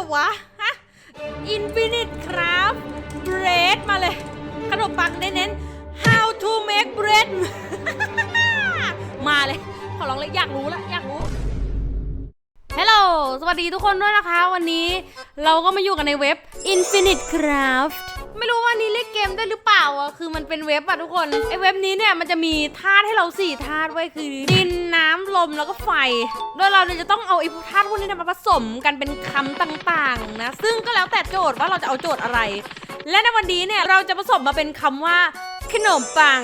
รอวะ ฮะ Infinite Craft Bread มาเลย ขนมปังได้เน้น How to make bread มาเลย ขอลองเลยอยากรู้ละอยากรู้ฮัลโหลสวัสดีทุกคนด้วยนะคะ วันนี้เราก็มาอยู่กันในเว็บ Infinite Craft ไม่รู้ว่านี้เล่นเกมได้หรือเปล่าอะ คือมันเป็นเว็บอะทุกคน ไอเว็บนี้เนี่ยมันจะมีธาตุให้เราสี่ธาตุไว้คือดินน้ำลมแล้วก็ไฟ โดยเราเนี่ยจะต้องเอาไอธาตุพวกนี้เนยมาผสมกันเป็นคำต่างๆนะ ซึ่งก็แล้วแต่โจทย์ว่าเราจะเอาโจทย์อะไร และในวันนี้เนี่ยเราจะผสมมาเป็นคำว่าขนมปัง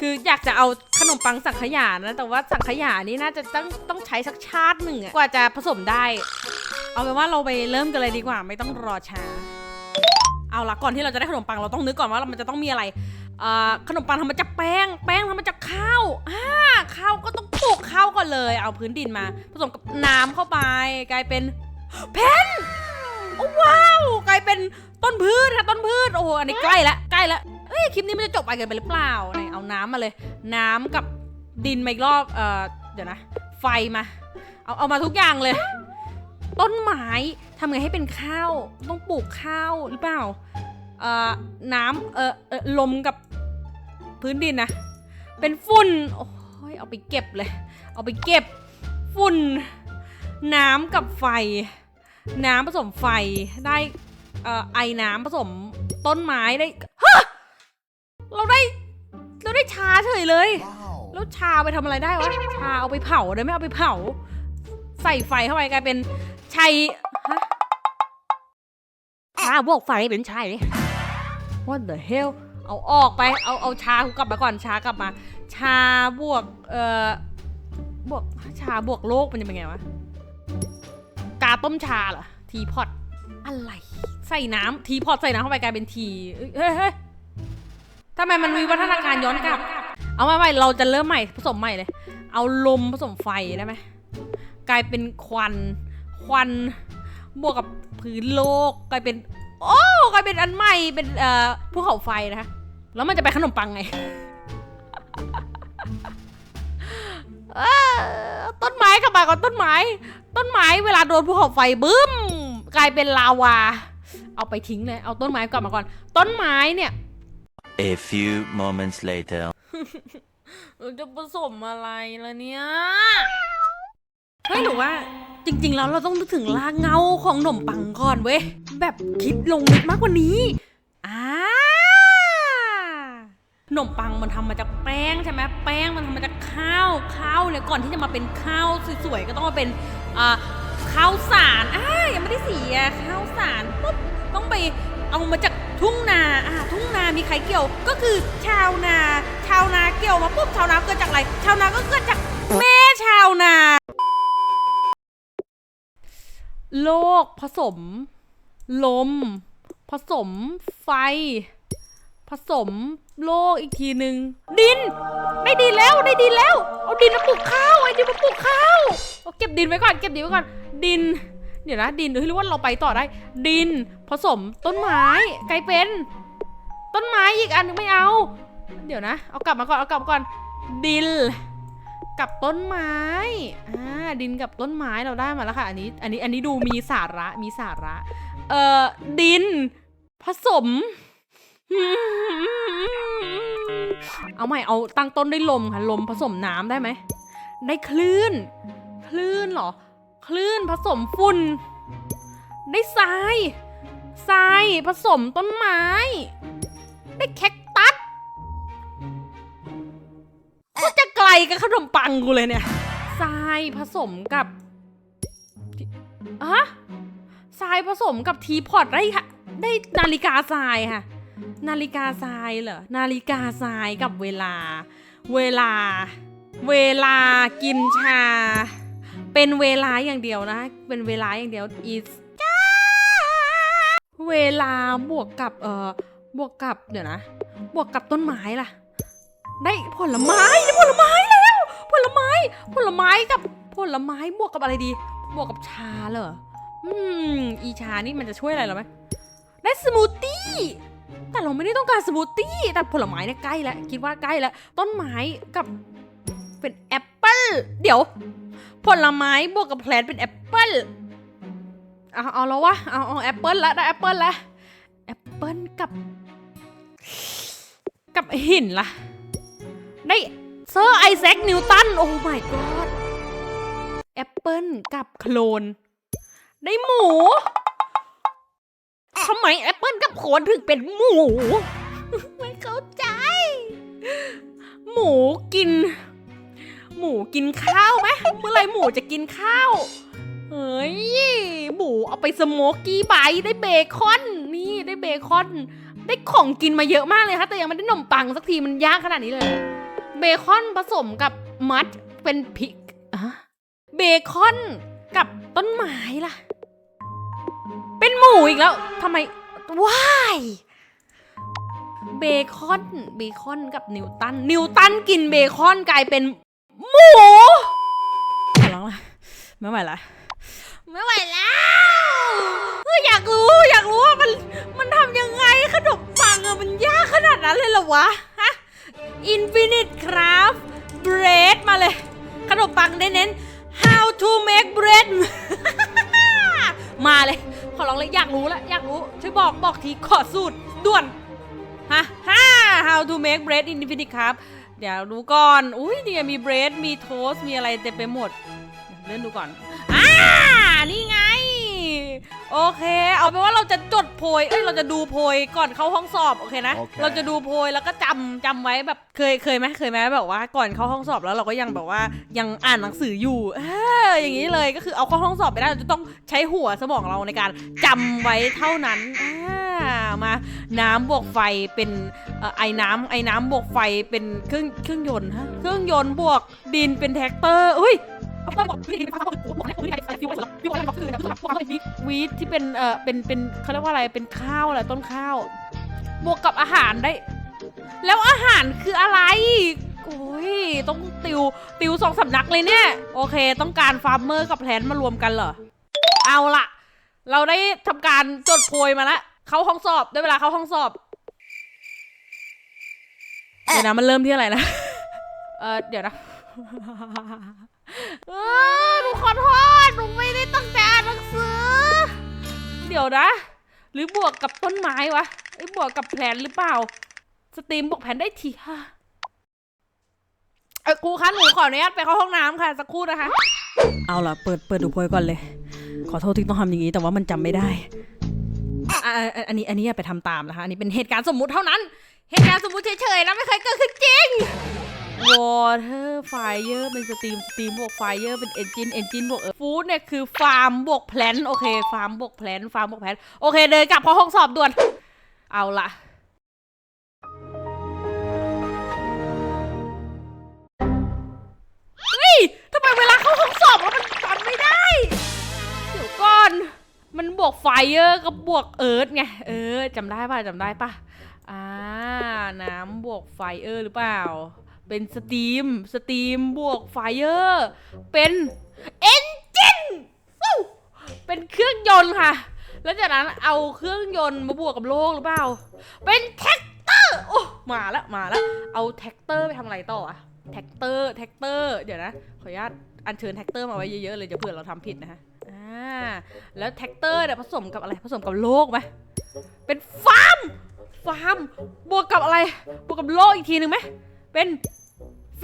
คืออยากจะเอาขนมปังสังขยานะ แต่ว่าสังขยานี่น่าจะต้องต้องใช้สักชาติหนึ่งอะกว่าจะผสมได้ เอาเป็นว่าเราไปเริ่มกันเลยดีกว่าไม่ต้องรอช้า เอาละก่อนที่เราจะได้ขนมปังเราต้องนึกก่อนว่ามันจะต้องมีอะไรขนมปังทำมาจากแป้ง แป้งทำมาจากข้าวอ่าข้าวก็ต้องปลูกข้าวก่อนเลย เอาพื้นดินมา ผสมกับน้ำเข้าไป กลายเป็นเพนโอ้ว้าว กลายเป็นต้นพืชค่ะต้นพืช โอ้โหอันนี้ใกล้ล้วใกล้ล้วเอ้ยคลิปนี้มันจะจบไปเกินไปหรือเปล่าไหนเอาน้ำมาเลย น้ำกับดินมาอีกรอบ เอ่อ เดี๋ยวนะ ไฟมา เอาเอามาทุกอย่างเลย ต้นไม้ทำไงให้เป็นข้าวต้องปลูกข้าวหรือเปล่าเอ่อน้ำเอ่อเอ่อลมกับพื้นดินนะ เป็นฝุ่นโอ้ยเอาไปเก็บเลย เอาไปเก็บฝุ่น น้ำกับไฟ น้ำผสมไฟได้เอ่อไอน้ำผสมต้นไม้ได้ฮะเราได้เราได้ชาเฉยเลย Wow. แล้วชาไปทำอะไรได้วะชาเอาไปเผาได้ไหมเอาไปเผา ใส่ไฟเข้าไปกลายเป็น ชัยฮะชาบวกไฟเป็นชัย What the hell เอาออกไป เอาเอาชากูกลับมาก่อนชากลับมา ชาบวกเอ่อบวกชาบวกโลกมันจะเป็นไงวะ กาต้มชาเหรอ ทีพอตอะไร ใส่น้ำทีพอตใส่น้ำเข้าไปกลายเป็นทีเอ้ยเฮ้ยเฮ้ยทำไมมันมีวัฒนาการย้อนกลับ เอาใหม่ๆเราจะเริ่มใหม่ผสมใหม่เลย เอาลมผสมไฟได้ไหมกลายเป็นควัน ควันบวกกับพื้นโลกกลายเป็น โอ้กลายเป็นอันใหม่เป็นเอ่อภูเขาไฟนะคะแล้วมันจะไปขนมปังไงเอ้อต้นไม้กลับมาก่อนต้นไม้ ต้นไม้เวลาโดนภูเขาไฟบึ้ม กลายเป็นลาวา เอาไปทิ้งเลยเอาต้นไม้กลับมาก่อน ต้นไม้เนี่ย A few moments later. เราจะผสมอะไรล่ะเนี่ยเฮ้ยหรือว่า จริงๆ แล้วเราต้องนึกถึงรากเงาของขนมปังก่อนเว้ย แบบคิดลงลึกมากกว่านี้อ่าขนมปังมันทำมาจากแป้งใช่ไหมแป้งมันทำมาจากข้าวข้าวเนี่ยก่อนที่จะมาเป็นข้าวสวยๆก็ต้องมาเป็นอ่าข้าวสารอ่ายังไม่ได้สีอะข้าวสารปุ๊บต้องไปเอามาจากทุ่งนาอ่าทุ่งนามีใครเกี่ยวก็คือชาวนา ชาวนาเกี่ยวมาปุ๊บชาวนาเกิดจากอะไร ชาวนาก็เกิดจากแม่ชาวนา โลกผสม ลม ผสม ไฟ ผสม โลกอีกทีหนึ่งดิน ได้ดินแล้วได้ดินแล้ว เอาดินมาปลูกข้าวไอ้ดินมาปลูกข้าวเอาเก็บดินไว้ก่อนเก็บดินไว้ก่อน ดิน เดี๋ยวนะดินเฮ้ยรือว่าเราไปต่อได้ ดิน ผสมต้นไม้กลายเป็น ต้นไม้อีกอันนึงไม่เอา เดี๋ยวนะ เอากลับมาก่อนเอากลับก่อนดิน กับต้นไม้ อ่า ดินกับต้นไม้เราได้มาแล้วค่ะ อันนี้ อันนี้ อันนี้ดูมีสาระ มีสาระ เอ่อ ดิน ผสม เอาใหม่ เอาตั้งต้นได้ลมค่ะ ลมผสมน้ำได้ไหม ได้คลื่น คลื่นเหรอ คลื่นผสมฝุ่น ได้ทราย ทรายผสมต้นไม้ ได้แคค ไรกับขนมปังกูเลยเนี่ยทรายผสมกับอะทรายผสมกับทีพอตได้ค่ะได้นาฬิกาทรายค่ะ นาฬิกาทรายเหรอนาฬิกาทรายกับเวลา เวลา เวลากินชา เป็นเวลาอย่างเดียวนะ เป็นเวลาอย่างเดียว is เวลาบวกกับเอ่อบวกกับเดี๋ยวนะ บวกกับต้นไม้ล่ะ ได้ผลไม้ได้ผลไม้ ผลไม้กับผลไม้บวกกับอะไรดี บวกกับชาเหรอ อืม อีชานี่มันจะช่วยอะไรเราไหมได้สมูทตี้ แต่เราไม่ได้ต้องการสมูทตี้ แต่ผลไม้เนี่ยใกล้แล้ว คิดว่าใกล้แล้ว ต้นไม้กับเป็นแอปเปิ้ล เดี๋ยว ผลไม้บวกกับแพลนเป็นแอปเปิ้ล เอาเอาแล้ววะ เอาเอาแอปเปิลละได้แอปเปิลละ แอปเปิลกับ กับหินละได้ เซอร์ไอแซคนิวตัน โอ้ my god แอปเปิลกับโคลน ได้หมู ทำไมแอปเปิลกับโคลนถึงเป็นหมู ไม่เข้าใจ หมูกิน หมูกินข้าวไหมเมื่อไหรหมูจะกินข้าว เฮ้ย หมูเอาไปสโมกกี้ไบได้เบคอน นี่ได้เบคอน ได้ของกินมาเยอะมากเลยค่ะแต่ยังไม่ได้ขนมปังสักทีมันยากขนาดนี้เลย บคอนผสมกับมัดเป็นพริกอะเบคอนกับต้นไม้ล่ะ เป็นหมูอีกแล้วทำไมว้ายเบคอนเบคอนกับนิวตัน นิวตันกินเบคอนกลายเป็นหมูขอร้องละไม่ไหวละไม่ไหวแล้วอยากรู้อยากรู้ว่ามันมันทำยังไงขนมปังอะมันยากขนาดนั้นเลยเหรอวะ Infinite Craft Bread มาเลย ขนมปังเน้นๆ How to make bread มาเลย ขอร้องเลยอยากรู้แล้วอยากรู้ ช่วยบอกบอกทีขอสูตรด่วน ฮะฮ่า How to make bread in Infinite Craft เดี๋ยวดูก่อน อุ้ยเนี่ยมีเบรดมีโทส์มีอะไรเต็มไปหมด เลื่อนดูก่อน อ่า นี่ โอเค เอาเป็นว่าเราจะจดโพย เอ้ย เราจะดูโพยก่อนเข้าห้องสอบ โอเคนะโอเคเราจะดูโพยแล้วก็จำจำไว้แบบเคย เคยไหมเคยไหมแบบว่าก่อนเข้าห้องสอบแล้วเราก็ยังแบบว่ายังอ่านหนังสืออยู่ เอออย่างนี้เลยก็คือเอาเข้าห้องสอบไปได้เราจะต้องใช้หัวสมองเราในการจำไว้เท่านั้นอ่ามาน้ำบวกไฟเป็นเอ่อไอ้น้ำไอ้น้ำบวกไฟเป็นเครื่องเครื่องยนต์ฮะเครื่องยนต์บวกดินเป็นแท็กเตอร์ อุ้ย วีทที่เป็นเอ่อเป็นเป็นเขาเรียกว่าอะไรเป็นข้าวอะไรต้นข้าว บวกกับอาหารได้ แล้วอาหารคืออะไรโอ้ยต้องติวติวสองสำนักเลยเนี่ย โอเค ต้องการฟาร์มเมอร์กับแพลนมารวมกันเหรอ เอาละเราได้ทำการจดโพยมาแล้วเข้าห้องสอบได้เวลาเข้าห้องสอบเดี๋ยวนะมันเริ่มที่อะไรนะเออเดี๋ยวนะ เออหนูขอโทษหนูไม่ได้ตั้งใจอ่านหนังสือ เดี๋ยวนะ หรือบวกกับต้นไม้วะไอ้บวกกับแผนหรือเปล่า สตรีมบวกแผนได้ทีค่ะเออครูคะหนูขออนุญาตไปเข้าห้องน้ำค่ะ สักครู่นะคะ เอาล่ะ เปิดเปิดดูโพยก่อนเลย ขอโทษที่ต้องทำอย่างนี้ แต่ว่ามันจำไม่ได้อะอะอะอันนี้อันนี้อย่าไปทำตามนะคะ อันนี้เป็นเหตุการณ์สมมุติเท่านั้น เหตุการณ์สมมุติเฉยๆนะไม่เคยเกิดขึ้นจริง water fire เป็นสตรีมสตรีมบวก fire เป็น engine engine บวก food เนี่ยคือฟาร์มบวก plant โอเคฟาร์มบวก plant ฟาร์มบวก plant โอเค เดินกลับเข้าห้องสอบด่วน เอาละเฮ้ยทำไมเวลาเข้าห้องสอบแล้วมันจำไม่ได้ เดี๋ยวก่อน มันบวกไฟเออร์กับบวกเอิร์ธไง เออจำได้ป่ะจำได้ป่ะอ่า น้ำบวกไฟเออร์หรือเปล่า เป็นสตรีม สตรีมบวกไฟเออร์เป็นเอนจินเป็นเครื่องยนต์ค่ะ แล้วจากนั้นเอาเครื่องยนต์มาบวกกับโลกหรือเปล่า เป็นแท็กเตอร์โอ้มาแล้วมาแล้วเอาแท็กเตอร์ไปทำอะไรต่ออะแท็กเตอร์แท็กเตอร์เดี๋ยวนะ ขออนุญาตอัญเชิญแท็กเตอร์มาไว้เยอะๆเลยเดี๋ยวเผื่อเราทำผิดนะฮะอ่าแล้วแท็กเตอร์เนี่ยผสมกับอะไรผสมกับโลกไหมเป็นฟาร์มฟาร์มบวกกับอะไร บวกกับโลกอีกทีหนึ่งไหมเป็น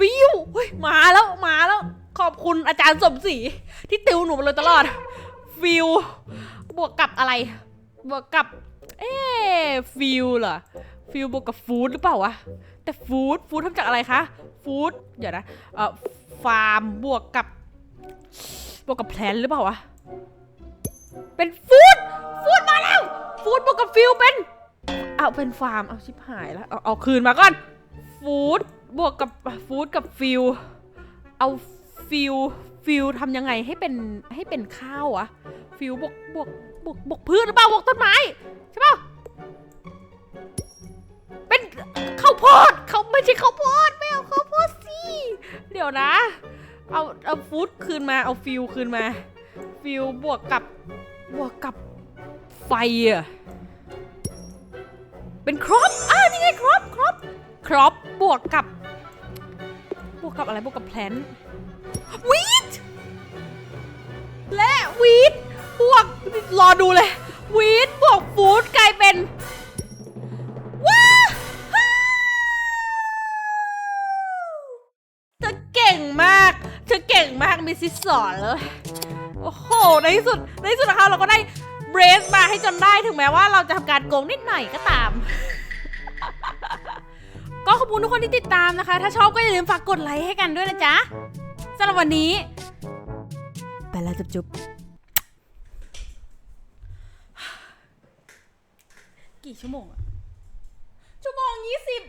ฟิวเฮ้ยมาแล้วมาแล้ว ขอบคุณอาจารย์สมศรีที่ติวหนูมาเลยตลอด ฟิว บวกกับอะไร บวกกับ เอ๊ฟิวเหรอ ฟิวบวกกับฟู้ดหรือเปล่าวะ แต่ฟู้ดฟู้ดทำจากอะไรคะ ฟู้ดเดี๋ยวนะ เอ่อ ฟาร์มบวกกับ บวกกับแพลนหรือเปล่าวะ เป็นฟู้ด ฟู้ดมาแล้ว ฟู้ดบวกกับฟิวเป็น เอาเป็นฟาร์ม เอาชิบหายแล้ว เอาเอาคืนมาก่อน ฟู้ด บวกกับฟู้ดกับฟิวเอาฟิวฟิวทำยังไงให้เป็นให้เป็นข้าวอะฟิวบวกบวกบวกบวกพืชหรือเปล่าบวกต้นไม้ใช่ป่ะเป็นข้าวโพดเขาไม่ใช่ข้าวโพดไม่เอาข้าวโพดสิเดี๋ยวนะ เอาเอาฟู้ดคืนมาเอาฟิวคืนมาฟิวบวกกับบวกกับไฟอะเป็นครอปอ่านี่ไงครอป รอปครอปบวกกับบวกกับอะไรบวกกับแพลนวีทและวีทบวกรอดูเลยวีดบวกฟูดกลายเป็นว้าเธอเก่งมากเธอเก่งมากมิสซิสสอนเลยโอ้โหในที่สุดในที่สุดนะคะเราก็ได้เบรสมาให้จนได้ถึงแม้ว่าเราจะทำการโกงนิดหน่อยก็ตาม ก็ขอบคุณทุกคนที่ติดตามนะคะ ถ้าชอบก็อย่าลืมฝากกดไลค์ให้กันด้วยนะจ๊ะสำหรับวันนี้ ไปแล้วจุ๊บจุ๊บกี่ชั่วโมงอะชั่วโมงยี่สิบ